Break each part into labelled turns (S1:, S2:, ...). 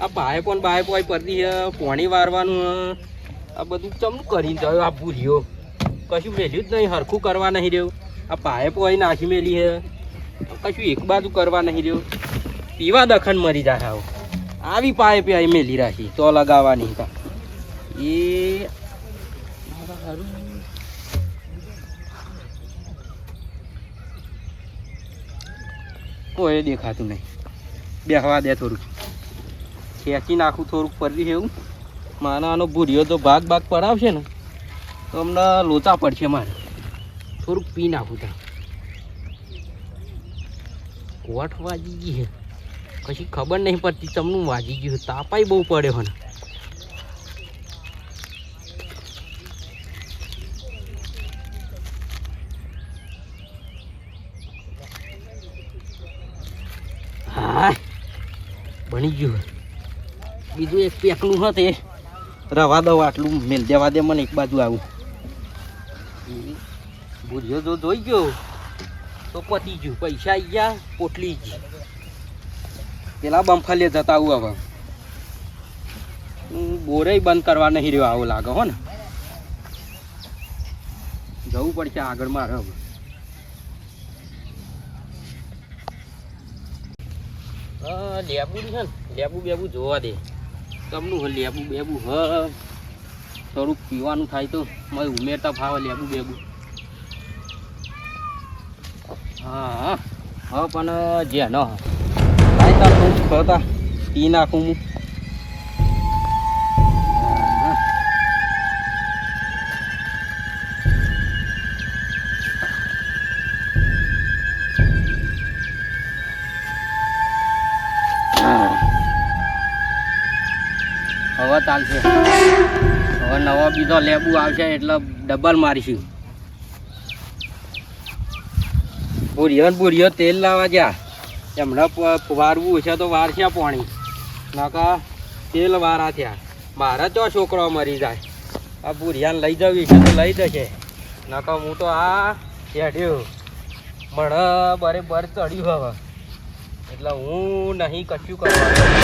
S1: આ બાય પણ બાય પોય પરથી પોણી વારવાનું. આ બધું ચમનું કરીને જયો, આ ભૂર્યો કશું મેલ્યું જ નહીં, હરખું કરવા નહીં રહ્યું. આ પાએ પોય નાખી મેલી હે. કશું એક બાજુ કરવા નહીં રહ્યું. પીવા દખન મરી જાય આવો. આવી પાએ પે મેલી રાખી, તો લગાવવાની તા એ કોઈ દેખાતું નહીં. બેહવા દે થોડુંક. ખેંચી નાખું થોડુંક પડી એવું. માનો આનો ભૂરિયો તો ભાગ ભાગ પડાવશે ને, તો અમને લોચા પડશે મારે. થોડુંક પી નાખું ત્યાં. કોઠ વાજી ગઈ છે. કશી ખબર નહીં પડતી તમને વાજી ગયું. તાપાય બહુ પડ્યો ને હા બની ગયું બીજું એક પેકલું હોત એ રવા દઉં આટલું, મેલ દેવા દે મને એક બાજુ આવું. ભૂલ્યો જો જોઈ ગયો. તો પતી ગયું. પૈસા આવી ગયા, પોટલી જ. પેલા બમ્ફલે જતા આવું હવે. હું બોરે બંધ કરવા નહીં રહ્યો, આવું લાગે હો ને. જવું પડશે આગળ મારે હવે. લેબુ છે ને, લેબુ બેબુ જોવા દે. તમનું લેબુ બેબુ હ. થોડુંક પીવાનું થાય તો મારે ઉમેરતા ફાવે લેબુ બેબુ. હા હા પણ જે ન તાર હું ખતા પી નાખું હા. હવે ચાલશે. હવે નવો બીજો લેબુ આવશે એટલે ડબલ મારીશું. બોરિયો ને બોરિયો તેલ લાવવા ગયા. એમણે વારવું છે તો વારશે પાણી. નકા તેલ વારા થયા. મારા ચો છોકરો મરી જાય. આ બુરિયાને લઈ જવી છે તો લઈ જશે. નકા હું તો આ હેડ્યો. મને બરેબર ચડ્યું હવે. એટલે હું નહીં કશું કરવાનું.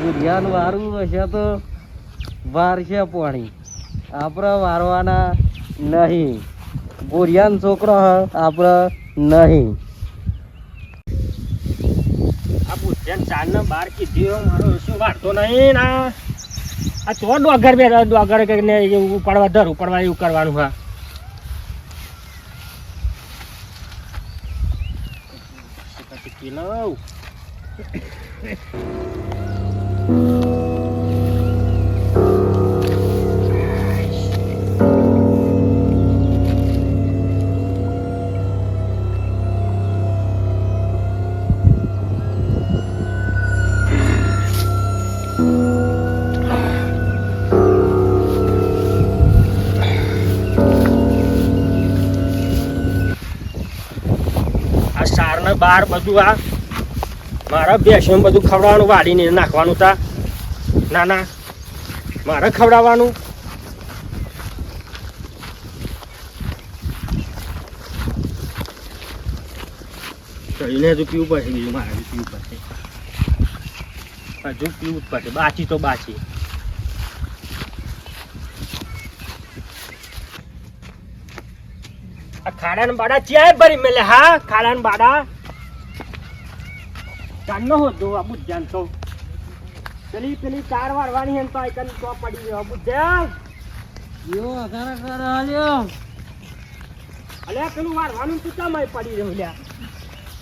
S1: ભૂરિયાનું વારવું હશે તો વારશે પાણી. આપણે વારવાના નહીં. ભૂરિયાનો છોકરો આપણે નહીં.
S2: આ બુદ્ધન ચાર ને બાર કીધી મારો શું વાળતો નહીં આ તો ડોગર બે ડોગર કે ને ઉપાડવા, ધર ઉપાડવા એવું કરવાનું હા. આ સાર ને બાર બધું આ મારા ભેંસો બધું ખવડાવવાનું વાળીને નાખવાનું તા. ના ના. મારે ખવડાવવાનું. એને હજુ પીવું પડશે, બીજું મારે હજુ પીવું પડશે. હજુ પીવું જ પડશે. બાચી તો બાચી. આ ખાડાના બાડા ક્યાંય ભરી મેલે, હા? ખાડાના બાડા? આ બુદ્ધ્યાન તો. પેલી પેલી કાર વાળવાની હે તો પડી ગયો. બુદ્ધ્યાન
S1: યો અગારા કર હાલ્યો.
S2: અલ્યા પેલું વાળવાનું તું કેમ પડી રહ્યો લ્યા?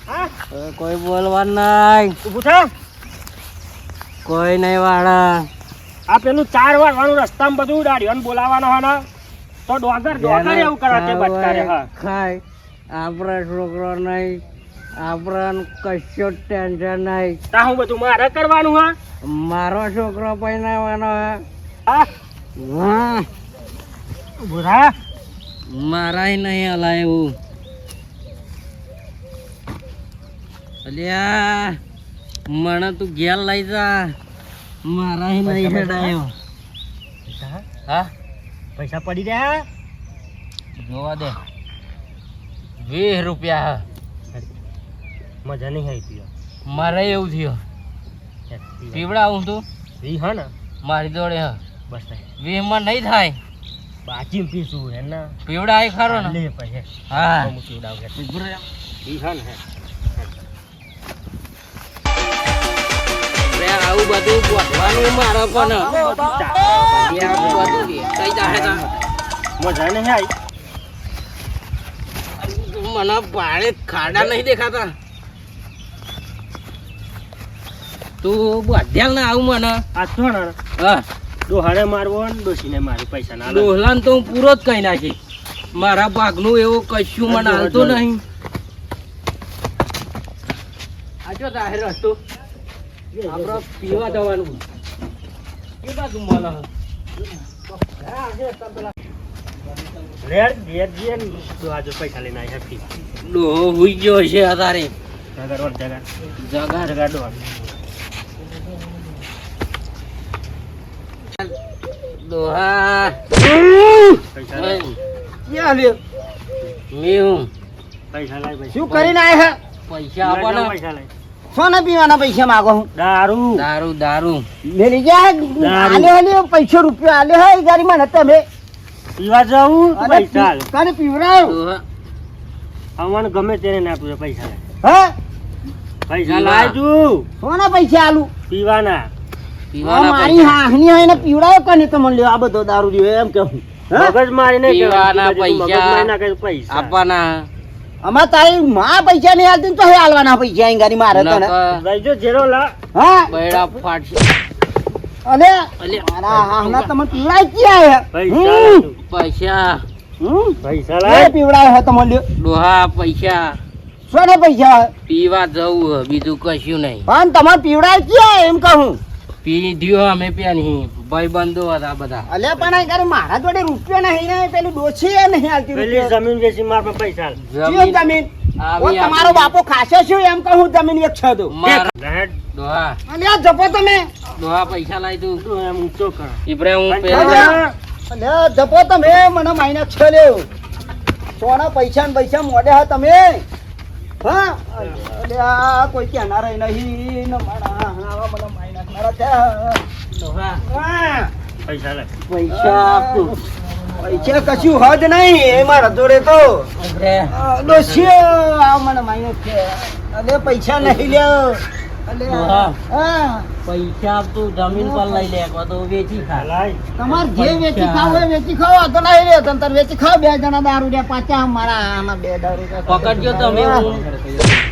S2: હા?
S1: કોઈ બોલવા નહીં
S2: ઊભું થા.
S1: કોઈ નહીં વાળા.
S2: આ પેલું ચાર વાળવાનું રસ્તામાં બધું ઉડાડ્યું બોલાવાનો હા ને તો ડોગર ડોગર એવું કરે તે બચકારે હા.
S1: ખાય. આપણે છોકરો નહીં આપણે કશું ટેન્શન નહીં.
S2: તા હું બધું મારે કરવાનું હા?
S1: મારો છોકરો પહેરાવાનો
S2: હા.
S1: હા?
S2: થા.
S1: મારાય નહીં હલાય એવું અલ્યા મને તું ઘેર લઈ જા. મારાય નહીં હેડાયો. હા?
S2: પૈસા પડી રહ્યા
S1: જોવા દે. વીસ રૂપિયા
S2: મજા નહીં આવી પીવા.
S1: મારે એવું થયું. પીવડાવું તું?
S2: વી હા ને?
S1: મારી જોડે હા.
S2: બસ
S1: વીમાં નહીં થાય?
S2: બાજી પીશું હે ને?
S1: પીવડાય ખરો ને?
S2: લે પછી
S1: હા.
S2: હું. પીવડાવ હે. વી ને
S1: આવું બધું ગોઠવાનું મારે પણ.
S2: મજા નહીં આવી
S1: મને પાણી ખાડા નહીં દેખાતા. તું બધ્યાલ ના આવું મને.
S2: આ તો ને
S1: હા.
S2: ડોહાને મારવો ને મારી પૈસા ના લે
S1: તો હું પૂરો જ કહી નાખી. મારા ભાગનું એવું કશું મને હાલતું નહીં. આજો જાહેર રસ્તો આપણે પીવા જવાનું. કે બાજુ મળે
S2: રેડ રેડ જે ડોહા પૈસા લઈને આવ્યા હેપી
S1: ડોહો હુઈ ગયો છે જગા
S2: ડોહા લાય
S1: ક્યાં લ્યો. મેં
S2: પૈસા લાય પૈસા.
S3: શું કરીને આયા
S1: પૈસા આપવાના.
S2: પૈસા લાય.
S3: સોના પીવાના પૈસા માગો હું?
S2: દારૂ.
S1: દારૂ દારૂ.
S3: મેલી ગયા? આલે આલે પૈસો રૂપિયા આલે હે ગાડી માં તમે
S2: પીવા જાઉં પૈસા
S3: કાને
S1: પીવરાવ
S2: અમને ગમે તેને ના પીવે પૈસા
S3: હે?
S2: પૈસા લાજુ
S3: સોના પૈસા આલુ.
S2: પીવાના.
S3: મારી
S1: પૈસા.
S3: હાહની હોય ને પીવડાયો કને તમને? લ્યો આ બધો દારૂ રહ્યો એમ કહું.
S2: મગજ મારી નહીં
S1: પીવાના પૈસા.
S2: મારી પૈસા.
S1: આપવાના.
S3: અમાર તારી માં પૈસા નહીં આલતી ને તો હે પૈસા અહીં ગાડી મારે તને
S1: નકર.
S2: જેરો લા.
S3: હા?
S1: બૈડા ફાટશે.
S3: અને
S1: અલ્યા,
S3: મારા હાહના તમને પીવડાય ક્યાં
S2: પૈસા
S3: હમ.
S2: લાય તું.
S1: પૈસા.
S3: હમ?
S2: પૈસા લાય
S3: પીવડાયો હે તમને લ્યો.
S1: ડોહા પૈસા.
S3: સોના પૈસા?
S1: પીવા જવું બીજું કશું નહીં.
S3: પણ તમારે પીવડાય ક્યાં એમ કહું.
S1: પીધ્યો અમે પેની ભાઈ બંધો હતા બધા.
S3: અલ્યા પણ આ મારા જોડે રૂપિયા નહીં ને પેલું ડોછી નહીં આલતી
S2: પેલી જમીન વેચી માર પૈસા હાલ.
S1: જમીન
S3: જમીન?
S1: આવી
S3: ઓ તમારો બાપો ખાશે શું? એમ કહું જમીન એક છે તો
S1: મારા
S2: લેહેડ
S1: ડોહા
S3: જપો તમે.
S1: ડોહા પૈસા લાવી તું.
S2: તું એમ ઊંચો કર.
S1: ઇબ્રાહિમ હું પેલા
S2: લાય.
S3: જપો તમે. મને માઇના છે સોના પૈસા ને પૈસા મોડે હા તમે. હા? આ કોઈ કહેનાર નહીં. ને મારા આવા મને માઇના મારા ત્યાં.
S1: ડોહા
S3: હા.
S2: પૈસા લાય.
S3: પૈસા પૈસા કશું હદ નહીં એ મારા તો
S1: ઇબ્રાહિમ,
S3: આ મને માઇનસ છે. અલે પૈસા નહીં લ્યો. અલે
S1: હા.
S3: હા.
S1: પૈસા આપતું જમીન પર લઈ લે તો વેચી ખા.
S3: તમારે જે વેચી ખાવ હોય વેચી ખાવ તો નહીં રે તમ વેચી ખાવ બે જણા દારૂ રે પાછા મારા આના બે દારૂ
S1: પકડજો તમે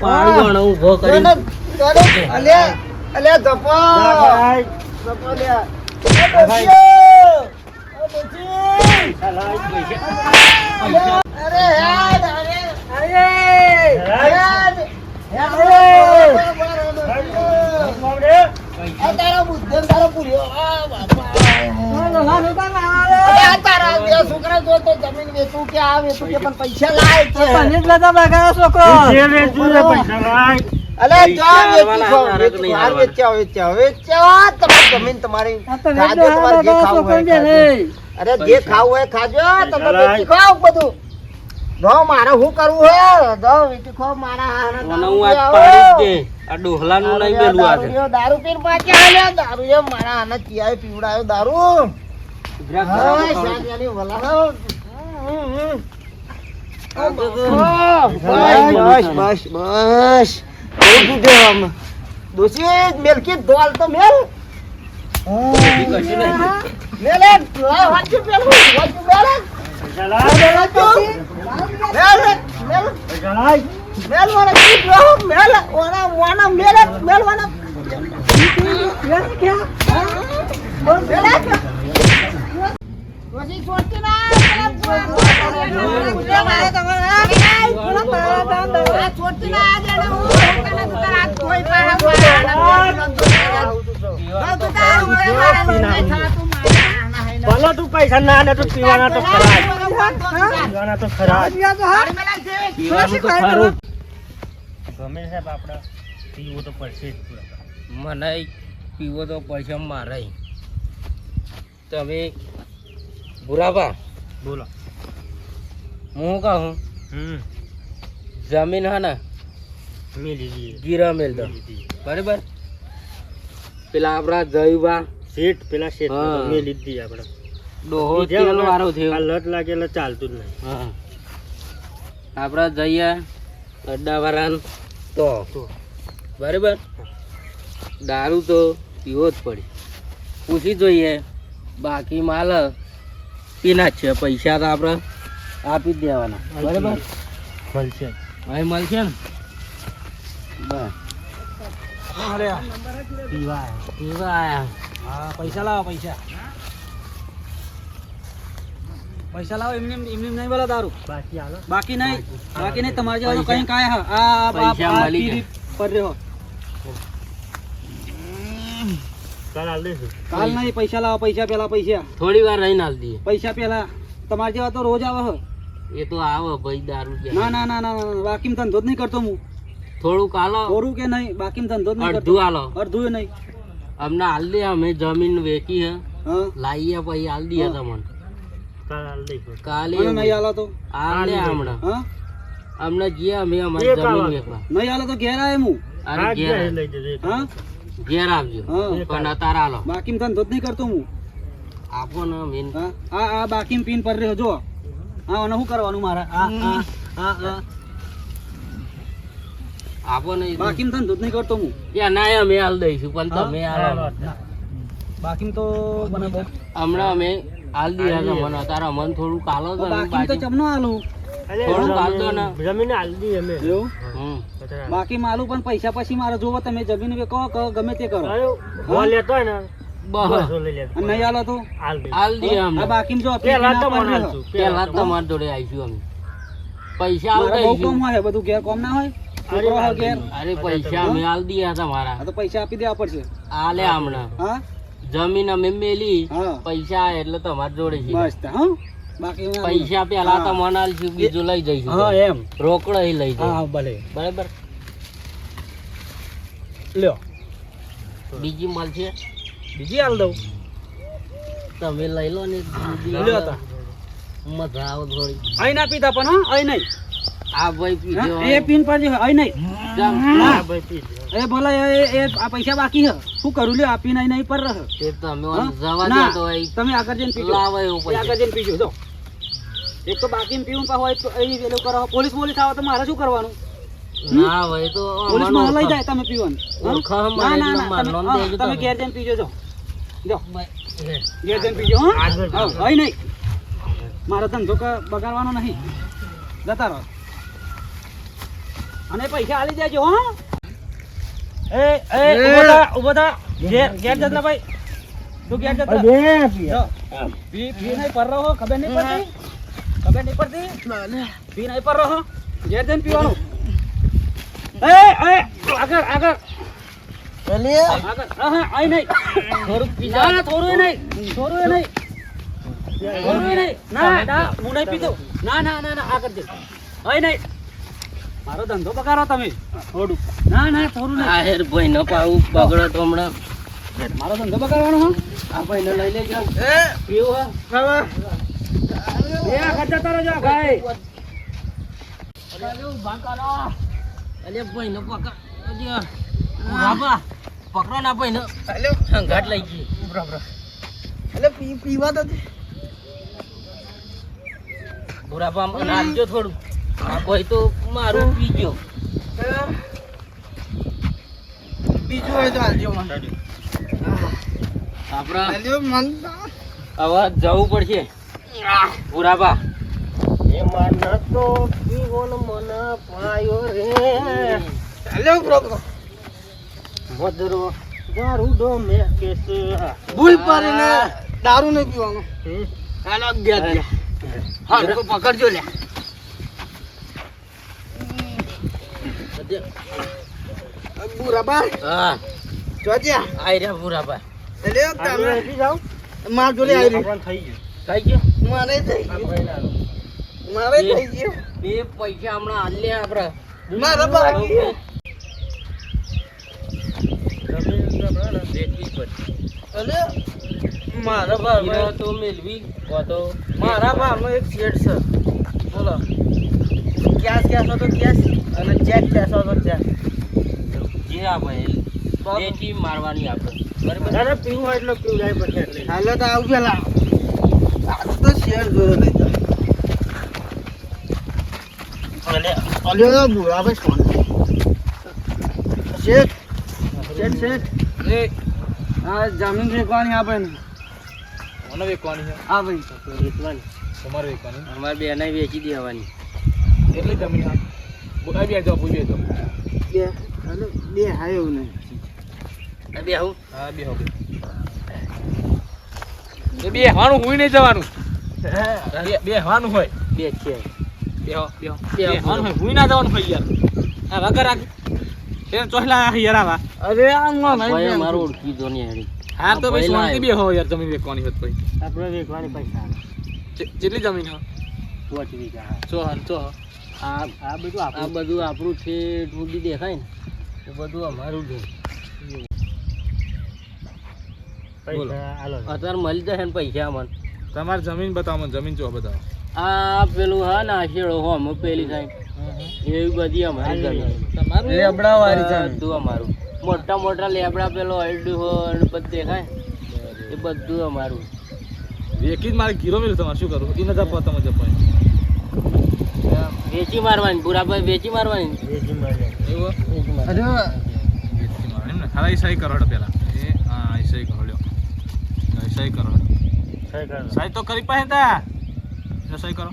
S1: પાણી ગણો ઊભો કરી
S3: અલે ધપો
S2: લાય.
S3: ધપો લે. આ તારો તારો પૂર્યો આ બાપા. અરે આ તારા બે છોકરા જો તો જમીન વેચું કે આ વેચું કે પણ પૈસા લાય છે.
S2: પૈસા લાય.
S3: અલે
S1: પૈસા
S3: વેચું ખાવ. વેચ્યા વેચ્યા વેચ્યા તમે જમીન તમારી ખાજો તમારે જે ખાવું હોય અરે જે ખાવું હોય ખાજો. તમે વેચી ખાવ બધું. જો મારે શું કરવું હે? દો વેચી ખાવ મારા હારા
S1: મને હું આજ પાડી દે. આ ડોહલાનું નહીં બેલું
S3: આ દારૂ પીને પાક્યા હાલ્યા. દારૂ એ મારા આના ચિયાએ પીવડાયો દારૂ. હા. હમ, હમ. બસ બસ બસ. ડોશી, મેલકી ધોલ તો મેલ.
S1: કશું નહીં.
S2: ભલે તું પૈસા ના ને તો પીવાના તો ખરા પીવાના તો ખરા
S1: પીવાનું તો ખરું
S2: ગમે છે બાપડા પીવો તો પડશે જ
S1: મને પીવો તો પડશે મારે. તમે ભૂરાબા
S2: બોલો.
S1: હું કહું?
S2: હમ.
S1: જમીન હે ને ગીરા મેલ દો. બરાબર? પેલા આપણા જયુબા
S2: શેઠ પેલા શેઠ
S1: હા.
S2: લીધી આપણે.
S1: ડોહો તેલ
S2: વગર
S1: થયો.
S2: આ લટ લાગે એટલે ચાલતું જ નહીં.
S1: હા. આપણા જઈએ અડ્ડાવાળા તો.
S2: તો.
S1: બરાબર? દારૂ તો પીવો જ પડી. પૂછી જોઈએ. બાકી માલ પીના જ છે. પૈસા તો આપણે આપી જ દેવાના. બરાબર?
S2: મળશે.
S1: હવે મળશે ને? બસ.
S2: પીવા
S1: પીવા
S4: હા પૈસા લાવો પૈસા. પૈસા લાવો એમને એમને નહીં બોલા દારૂ
S2: બાકી હાલો.
S4: બાકી નહીં? બાકી. નહીં તમારે જેવા કઈ કાંઈ હા આ
S1: પૈસા મળી
S4: પીરી પર રહ્યો.
S2: કાલ
S4: નહીં પૈસા લાવો પૈસા પેલા પૈસા.
S1: થોડી વાર રહીને હાલ દઈએ.
S4: પૈસા પેલા. તમારે જેવા તો રોજ આવે હો.
S1: એ તો આવે ભાઈ દારૂ
S4: ના ના ના ના બાકી ધંધો જ નહીં કરતો હું.
S1: થોડુંક હાલો
S4: થોડું કે નહીં બાકીમાં ધંધો જ નહીં કરતો.
S1: અડધું હાલો
S4: અડધું નહીં.
S1: અમને હાલ દે અમે જમીન વેચી હે.
S4: લાઈએ
S1: લાવીએ પછી હાલ
S4: દે
S1: તમને.
S2: કાલ હાલ
S1: કાલે
S4: નહીં હાલો તો.
S1: હાલ દે હમણાં અમને. જે અમે અમારી જમીન. વેચવા.
S4: નહીં હાલો તો ઘેર આવે હું.
S1: અરે ઘેર. ઘેર આવજો. પણ અત્યારે હાલો
S4: બાકીમાં ધંધો જ નહીં કરતો હું.
S1: આપો ને મેન.
S4: હા? આ આ બાકીમાં પીન પર રહ્યો જો. હા શું કરવાનું મારે? આ આ આ આ
S1: આપો ને એ તો.
S4: બાકીમાં નહીં કરતો હું.
S1: ત્યાં ના અમે હાલ દઈશું પણ તમે હાલો
S4: બાકીમાં તો મને બહુ.
S1: હમણાં અમે હાલ દીધા છે મને. અત્યારે અમને થોડું કાલો તો ને
S4: તો ચમનો આલું.
S2: અરે
S1: થોડુંક હાલ દો
S2: જમીન-
S1: ને.
S2: જમીન હાલ દઈએ અમે.
S4: એવું? બાકી માલું પણ પૈસા પછી મારે જોવો તમે જમીન કહો કહો ગમે તે કરો.
S2: બોલ લેતો હોય ને.
S4: નહીં હાલો તો?
S2: હાલ
S4: બાકીમાં જો
S2: પેલા તો મને
S1: પેલા તમારી જોડે આવીશું અમે. પૈસા
S4: હોય બધું ઘેર કોમ ના હોય? છોકરો હોય
S1: અરે પૈસા અમે હાલ દીધા તમારા.
S4: તો પૈસા આપી દેવા પડશે.
S1: હાલે હમણાં.
S4: હા?
S1: જમીન અમે મેલી પૈસા એટલે તમારી જોડે છે.
S4: બસ હા. બાકી
S1: પૈસા પેલા તો
S4: હા.
S1: મને બીજું લઈ જઈશું.
S4: હા એમ.
S1: રોકડો ય લઈ
S4: હા ભલે.
S1: બરાબર?
S4: લ્યો.
S1: બીજી મળશે?
S4: બીજી હાલ દઉં.
S1: તમે લઈ લો ને બીજી
S4: લ્યો તા.
S1: મજા આવે થોડી.
S4: અહીં ના પીતા પણ હા અહીં નહીં.
S1: આ ભાઈ પીજો
S4: એ પીન પર અહીં નહીં.
S1: જામ.
S2: ભાઈ પી
S4: એ ભલે એ એ આ પૈસા બાકી હે શું કરું લ્યો અહીં નહીં પર રહ.
S1: તે તમે જવા દો તો
S4: તમે આગળ જઈને પીજો.
S1: લાવો એવું
S4: એ આગળ જઈને પીજો જો. એક તો બાકી પીવું પા હોય તો એ પેલું કરો પોલીસ પોલીસ આવો તો મારે શું કરવાનું?
S1: ના ભાઈ તો
S4: પોલીસ
S1: અમારો
S4: લઈ જાય તમે પીવાનું. ના ના ના તમે-. ઘેર જઈને પીજો જો. જો. ઘેર જઈને પીજો હા. હોય નહીં. મારો ધંધો બગાડવાનો નહીં. જતા રહો. અને પૈસા આલી દેજો હો. એ એ ઊભો થા ઊભો થા. ઘેર ઘેર જતલા ભાઈ. તું ઘેર જતલા બે પી. પી નહીં પર રહો ખબર નહીં પડતી? ખબર નહીં પડતી? પી નહીં પર રહો. ઘેર જઈને પીવાનું. એ એ. આગળ આગળ. આગળ. હા હા આઈ નહીં.
S1: થોડું પીજા
S4: ના થોડું એ નહીં. થોડું એ નહીં. થોડું એ નહીં. ના. ના હું નહીં પીતો ના ના ના ના આગળ દે આઈ નહીં. મારો ધંધો બગાડો તમે. થોડું. ના ના થોડું
S1: ના. હેર ભાઈ ન પાવું બગડો તો હમણાં.
S4: મારો ધંધો બગાડવાનો હો.
S1: આ ભાઈ ને લઈ લેજો.
S4: પીવું હા. એ ખાતા તારો જો ભાઈ.
S1: અલે ભાઈ ન પકડ. બાબા પકડો ના ભાઈ ને સંઘાટ લઈ ગઈ.
S4: પી પીવા તો
S1: બુરાબા મને થોડું. આ ભાઈ તો મારું પીજો
S4: બીજું. હોય તો આલજો મને. મન
S1: હવે જવું પડશે. બુરાબા
S2: એ માનતો પીવો ને મને પાયો રે.
S4: આલ્યો બ્રો
S2: મધરો દારૂડો મેં કેસ
S4: ભૂલ પાડીને દારૂ નહીં પીવાનો.
S1: હાલો ગયા ગયા હા તો પકડજો લે
S4: બુરાબા
S1: હા.
S4: જોજ્યા
S1: આઈ રહ્યા બુરાબા
S4: એટલે
S2: આપી જાઓ.
S4: માર જોડે આવી
S2: આપણને થઈ ગયું.
S1: થઈ ગયો?
S4: મારે થઈ ગયું. મારે થઈ ગયું.
S1: બે પૈસા હમણાં હાલે આપણે
S4: મારા બાકી મારા બારમાં
S1: તો મેલવી. તો
S4: મારા બારમાં એક શેડ છે. બોલો. ક્યાસ ક્યાસ તો ક્યાસ
S1: અને ચેક કહેશો તો ચેક.
S5: જે આપે એ વેચી મારવાની આપણે. બરાબર?
S2: ના પીવું હોય એટલે પીવું જાય પછી એટલે.
S1: હાલો તો આવું પેલા. આજ તો શેર જોયો નહીં તો. અલ્યો તો ભૂરા ભાઈ ફોન શેઠ શેઠ શેઠ
S5: એ
S1: આ જમીન વેચવાની આપણે
S5: મને વેચવાની છે?
S1: હા ભાઈ.
S2: વેચવાની.
S5: તમારે વેચવાની?
S1: અમારે બેને વેચી દેવાની.
S5: એટલી જમીન હા બોલાવી બેજો પૂછી બેજો
S1: બે. હાલો બે હા એવું નહીં.
S5: બે હું હા બે હવે બે. બે હવાનું હોય નહીં જવાનું. બે બે હવાનું હોય.
S1: બે છે.
S5: બે હો બે હો.
S1: બે
S5: બે હોય. હું ના જવાનું હોય યાર. આ વગર આ એ ચોહલા યાર આવા.
S1: અરે આ
S5: ભાઈ
S1: મારું
S5: ઓળખી દો ને હેડી હા તો ભાઈ શાંતિ બે હો યાર જમીન વેચવાની હોત ભાઈ
S2: આપણે વેચવાની પૈસા.
S5: કેટલી જમીન હો.
S2: પોંચ વીઘા.
S5: સો હન સો હો.
S2: આ આ બધું
S1: આ
S2: આપણું
S1: બધું આપણું છે સુધી દેખાય ને. એ બધું અમારું છે. અત્યારે મળી જશે ને પૈસા અમને.
S5: તમારે જમીન બતાવો મને જમીન જો બતાવો.
S1: આ પેલું હા ને આશેડો હો અમે પેલી સાઈડ. એવી બધી અમારી જમીન.
S5: તમારું
S1: લેબડાવાળી છે બધું અમારું. મોટા મોટા લેબડા પેલો હોય ને બધું દેખાય એ બધું અમારું.
S5: વેકી જ મારે કિલો મિલ તમારે શું કરું એને જપો તમે જપો
S1: વેચી મારવાની બુરાભાઈ વેચી મારવાની.
S2: વેચી મારવાની
S5: એવું
S1: વેચી મારવાની.
S5: વેચી મારો એમ ને એ સહી કરો પેલા. એ હા સહી કરો લ્યો એ સહી તો કરી પાસે તા. સહી કરો.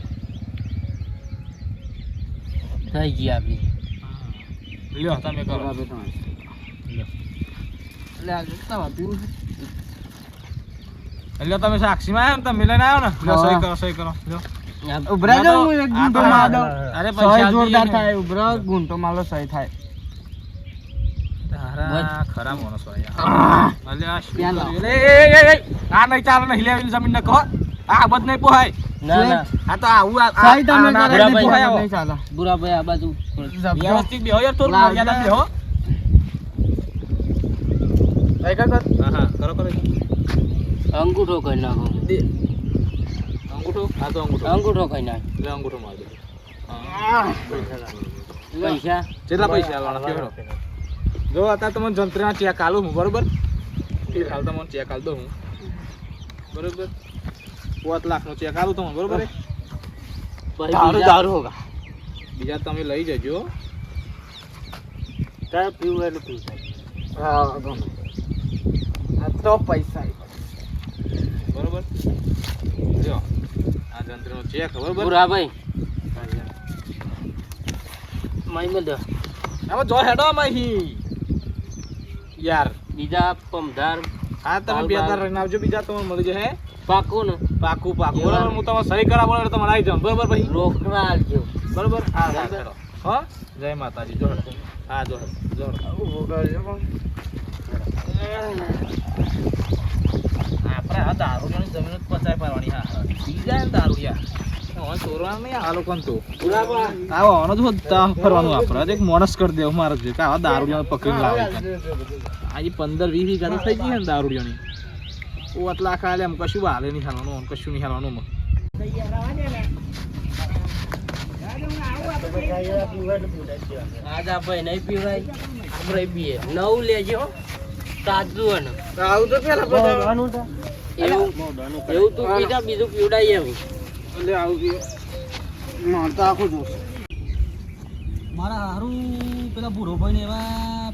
S1: થઈ ગઈ આપી
S5: લ્યો તમે કરો. લ્યો. લ્યો તમે સાક્ષીમાં આવ્યો ને તમે મિલન આવ્યો ને? લ્યો સહી કરો સહી કરો. લ્યો.
S1: ઉભરા
S5: આ
S1: જાઓ, હું એક
S5: આ
S1: ગુંઠો
S5: તો-
S1: માર દઉં.
S5: અરે
S1: સહી જોરદાર થાય ઉભરો ગુંઠો માલો સહી થાય
S5: ખરા માણસો આયા. અલ્યા, શું
S1: ત્યાં લાવો.
S5: કર્યું? એ, એ, એ, એ, આ નહીં ચાલે નહીં લેવી જમીન ને કહો આ બધ નહીં પોહાય
S1: ના ના
S5: આ તો આવું આ- આ-
S1: સહી તમે
S5: આ ના
S1: કરાવી
S5: બધી
S1: દીધી,
S5: પોહાય
S1: આમાં
S5: આવો.
S1: નહીં ચાલે. બુરાભાઈ આ બાજુ
S5: વ્યવસ્થિત બેહો યાર, થોડું
S1: લાવજો.
S5: બેહો. કઈ કર કર. હા, હા, કરો, કરો.
S1: અંગૂઠો કરી નાખો
S5: દે. અંગૂઠો? આ તો અંગૂઠો.
S1: અંગૂઠો કઈ નાખ
S5: એટલે અંગૂઠો માર દે.
S1: પૈસા?
S5: કેટલા પૈસા આલવાના કહેવાનો? જો અત્યારે તમને જંત્રીના ચેક આલું હું બરોબર? એ હાલ તમને ચેક આલ દઉં હું. બરોબર? પાંચ લાખનો ચેક આલું તમને બરોબર? દારૂ, દારૂ હોગા. બીજા તમે લઈ જજો.
S2: તારે પીવું એટલે પીવું.
S1: હા ગમે તો પૈસા
S5: બરોબર? જો આ જંત્રનો ચેક બરોબર
S1: બુરાભાઈ માઈ બધો
S5: હવે જો હેડો માહી યાર.
S1: બીજા પમધાર
S5: હા તમે બે તાર રહીને આવજો બીજા તમને મળી જશે
S1: પાકું ને?
S5: પાકું પાકું. બરોબર હું તમારે સહી કરાવો એટલે તમારે આવી બરોબર ભાઈ?
S1: રોકડા આલજો.
S5: બરોબર? હા હા જય માતાજી. જોડ. હા જો જોડ. જો હેડો. આપણે આ દારૂડિયાની જમીન જ પચાય પાડવાની હા. બીજા દારૂડિયા ચોરવાનું નહીં આ લોકોને તો. આવો આનો તો ફરવાનું આપણે એક માણસ કરી દેવું મારે જોઈએ કે આવા દારૂડિયાને પકડીને લાવે આજે પંદર વીસ વીઘા થઈ ગઈ ને દારૂડિયાની. ઓ આટલા ખાલે એમ કશું હાલે નહીં હાલવાનું કશું નહીં હાલવાનું.
S1: આજ આ ભાઈ નહીં પીવાય આપણે પીએ. નવ લેજો તાજું
S5: આવું તો પેલા
S2: મોઢાનું તો.
S1: એવું એવું તું પીજા બીજું પીવડાય એવું
S5: એટલે આવું પીએ.
S1: મારતા આખું જોશ
S4: મારા હારું પેલા ભૂરો ભાઈ ને એવા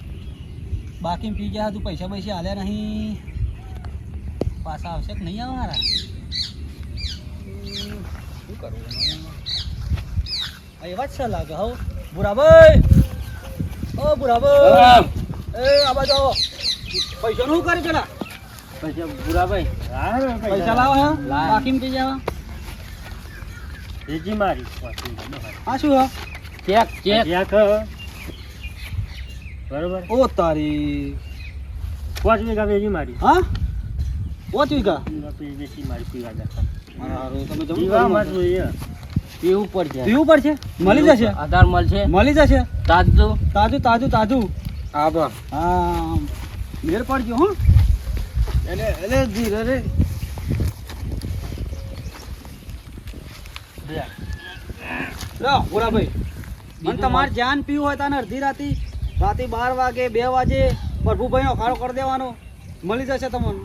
S4: બાકી પી ગયા તું પૈસા પૈસા હાલ્યા નહીં. પાછા આવશે કે નહીં આવે મારા શું કરવું આ એવા જ છે લાગે હો. ભૂરાભાઈ ઓ ભૂરાભાઈ એ આ બાજુ પૈસા નું કરે પેલા.
S1: પછી
S2: ને
S4: પૈસા લાવો હે? બાકી પી ગયા
S2: વેચી મારી.
S4: આ શું હે?
S1: Check check.
S2: ચેક બરોબર?
S4: ઓ તારી.
S2: પાંચ વીઘા વેચી મારી.
S4: હા? પાંચ વીઘા?
S2: વેચી મારી પીવા જતા.
S1: પીવું પડશે
S4: પીવું પડશે મળી જશે?
S1: આધાર મળશે
S4: મળી જશે?
S1: તાજું?
S4: તાજું તાજું તાજું.
S5: હા બસ
S4: હા મેળ પડજો હો.
S1: એટલે એને ધીરે રે.
S4: લો. ભાઈ.
S3: મને તમારે જાન પીવું હોય તને અડધી રાતે. રાતે બાર વાગે બે વાગે પ્રભુભાઈ નો ખાડો કરી દેવાનો. મળી જશે તમને.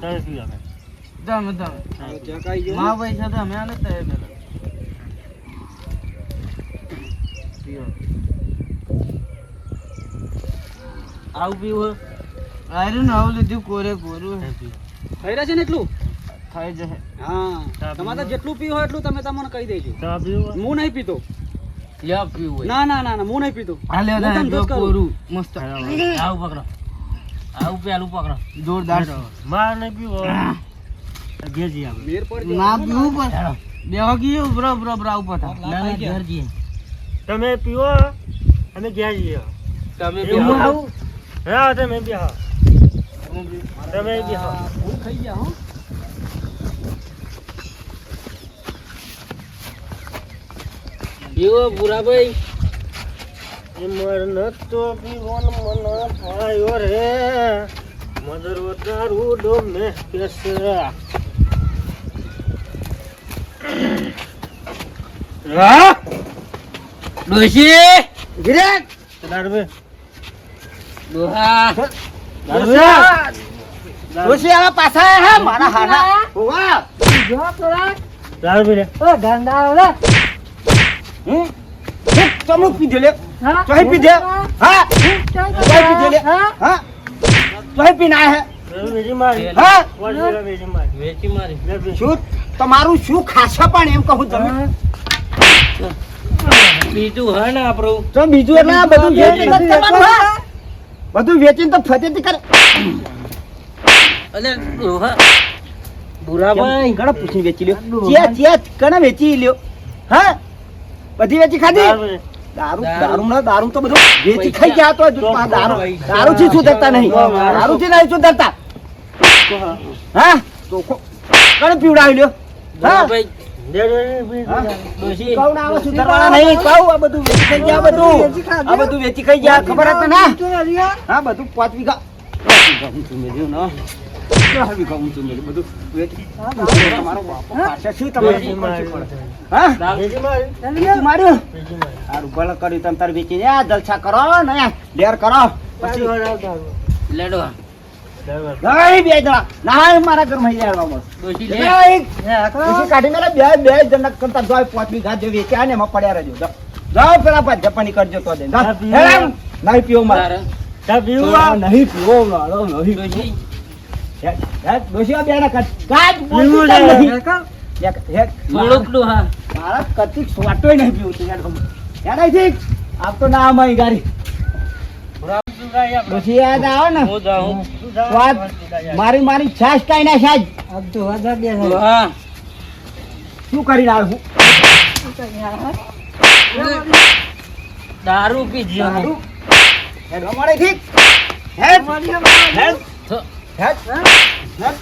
S3: ચકાઈ ગયો?
S1: મારા પૈસા તો અમે આલે તય પેલા આવું પીવું આવું લીધું કોરે કોરું
S2: હે પીવો.
S3: થઈ રહેશે ને એટલું?
S1: થઈ જશે.
S3: હા. તમારે જેટલું પીવું હોય એટલું તમે તમને કહી દેજો.
S2: પીવો?
S3: હું નહીં પીતો.
S1: લ્યો પીવું હોય.
S3: ના ના ના ના હું નહીં પીતો.
S1: આ લ્યો
S3: હું
S1: તારે
S3: તમને
S1: જો
S3: દોષ કરું.
S1: કોરું. મસ્ત.
S2: આવું પકડો
S1: આવું પેલું પકડો જોરદાર.
S2: માર. નહીં પીવો. ઘેર આપણે.
S3: મેર પડી
S1: ના પીવું પણ. બેહો ગયું બ્રો બ્રો બ્રો ઉપર
S3: લાખ આવી ગયા.
S1: ઘર જઈએ
S2: તમે પીવો અને ઘેર જઈએ
S1: તમે
S2: હા તમે બેહો. તમે
S3: ભૂલ ખાઈ ગયા હો.
S1: પીવો ભૂરાભાઈ
S2: એ મર નતો પીવો ને મને પાયો રે. મદર દારૂ ડોમે કેસ હા?
S1: ડોશી?
S3: ગિરેક!
S2: દારૂ બે
S3: ડોશી પાછા હે મારા લે. હા? ચોહી હે? હા? તમારું શું ખાશે પણ એમ કહું તમે.
S1: બીજું હે ને આપણું
S3: બીજું એટલે બધું વેચીને જ કરવાનું હે. બધું વેચીને તો ફતેતી કરે.
S1: અલે ડોહા ભૂરાભાઈ
S3: ઘણા પૂછીને વેચી લ્યો. ચિયા ચિયા કને વેચી લ્યો. હા? બધી વેચી ખાધી?
S2: દારૂ
S3: ના દારૂ તો બધું વેચી ખાઈ ગયા તો દારૂ. દારૂ થી સુધરતા નહીં? દારૂ થી નહીં સુધરતા. હા? તો પીવડાવી લ્યો. હા?
S2: દે દે દે,
S3: વેચી આ જલસા કરો ને ડેર કરો. પછી
S2: દારૂ, દારૂ.
S1: લેડો
S2: દારૂ.
S3: નહીં બે જણા ના મારા ઘરમાં હેડવા મળે
S1: ડોશી લે
S3: નહીં. કાઢી મેલે બે બે જણા કરતા જાય પાંચ વીઘા જે વેચ્યા ને એમાં પડ્યા રહેજો જાઓ. જાઓ પેલા પાંચ જપાની કરજો તો દે જાઓ.
S2: હા, પીવો.
S3: હેડ. નહીં પીવો મારે
S1: તારે
S2: ચા પીવું આ?
S3: નહીં પીવો મારો નહીં
S1: ડોશી
S3: હેડ, હેડ, ડોશી આ બેના કાઢ. કાઢ,
S2: પીવું
S3: બોલતી નહીં? હેડ, હેડ.
S1: થોડુંક ડોહા
S3: મારા કતિક સ્વાટોય નહીં પીવું તું હેડ ગમે. હેડ આપ તો ના અમારી ગાડી ડોશી યાદ આવો ને?
S1: હું
S3: મારી મારી છાશ કાંઈ ના છાશ.
S1: ડોહા
S3: શું કરીને આવ્યો
S1: દારૂ પી જ્યો
S3: દારૂ? હેડ અમારે ઠીક. હેડ. હેડ. હેડ. હેડ.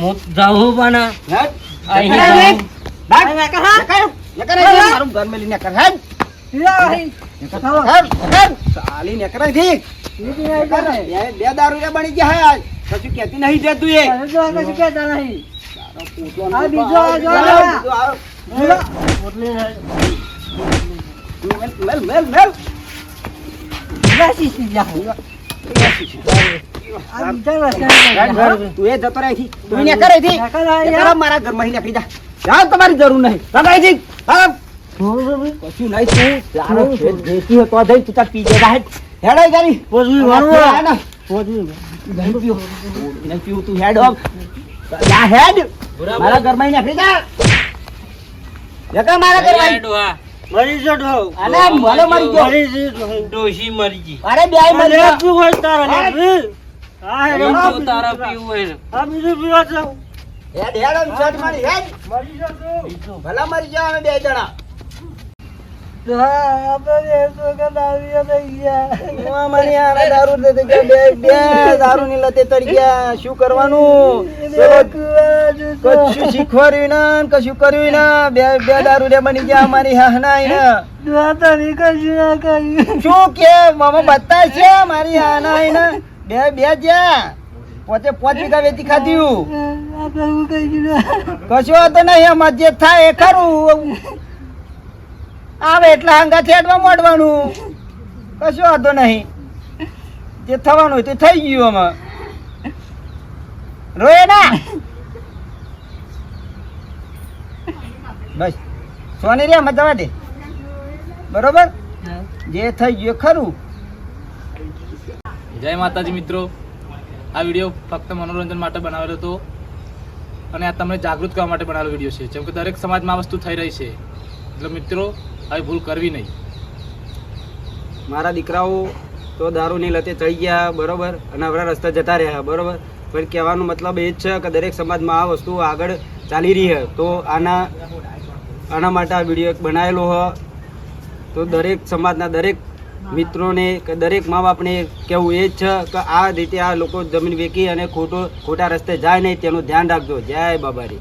S1: હું જાઉં પણ.
S3: હેડ.
S1: અહીં
S3: હેડ. હેડ. નકર, નકર અહીં મારું ઘર મેલી નકર હેડ હેડ, હેડ. સાલી નકર અહીંથી. નકર, બે- બે દારૂ રે બની ગયા આજ. કશું કહેતી નહીં જે તું એ. મારા ઘરમાં નીકળી જા. તમારી જરૂર નહીં. કશું નહીં તું. તારો ખેત દેશી હતો જઈ તું તાર પી જતા હેડ હેડ ગાડી
S2: પોચવી
S3: હા,
S2: વાળું
S3: હા, નહીં પીવું નહીં પીવું તું હેડ હો. જા હેડ. મારા ઘરમાં ઈ નાખી જા. મારા ઘરમાં ઈ.
S1: ડોહા
S2: મરી જો ઢો
S3: અલે મને મરી ગયો.
S2: મરી જી
S1: ડોશી મરી ગઈ.
S3: અરે બે મરી ગયા.
S2: હોય તારે લે આ હેડો.
S1: તો તારા પીવું હોય
S2: આ બીજું પીવા જાઉં.
S3: હેડ હેડ આમ શર્ટ મારી હેડ.
S2: મરી જો તું.
S3: ભલા મરી જાવ અમે બે જણા. શું કરવાનું કશું શીખવાડ્યું કશું કર્યું ના બે બે દારૂ બની ગયા અમારી હાહના શું કે મામા બતા છે મારી હાના બે બે જ્યાં પોતે પોચ વીઘા વેચી ખાધ્યું કશું હતો નહીં એમાં જે થાય એ ખરું.
S6: આવે એટલે હંગા થેડવા મોડવાનું. કશો વાંધો નહીં. જે થવાનું તે થઈ ગયું આમાં. રોય ના. બસ. સોની રે, મજા દે બરોબર? જે થઈ ગયું ખરું.
S5: જય માતાજી મિત્રો. આ વીડિયો ફક્ત મનોરંજન માટે બનાવેલો હતો અને આ તમને જાગૃત કરવા માટે બનાવેલો વીડિયો છે. જેમ કે દરેક સમાજમાં આ વસ્તુ થઈ રહી છે. એટલે મિત્રો આવી ભૂલ કરવી નહીં.
S3: મારા દીકરાઓ તો દારૂની લતે ચડી ગયા, બરાબર? અને આપણા રસ્તે જતા રહ્યા, બરાબર? પણ કહેવાનો મતલબ એ જ છે કે દરેક સમાજમાં આ વસ્તુ આગળ ચાલી રહી છે. તો આના આના માટે આ વીડિયો બનાવેલો હ. તો દરેક સમાજના દરેક મિત્રોને કે દરેક મા બાપને કહેવું એ જ છે કે આ રીતે આ લોકો જમીન વેચી અને ખોટો, ખોટા રસ્તે જાય નહીં, તેનું ધ્યાન રાખજો. જય બાબારી.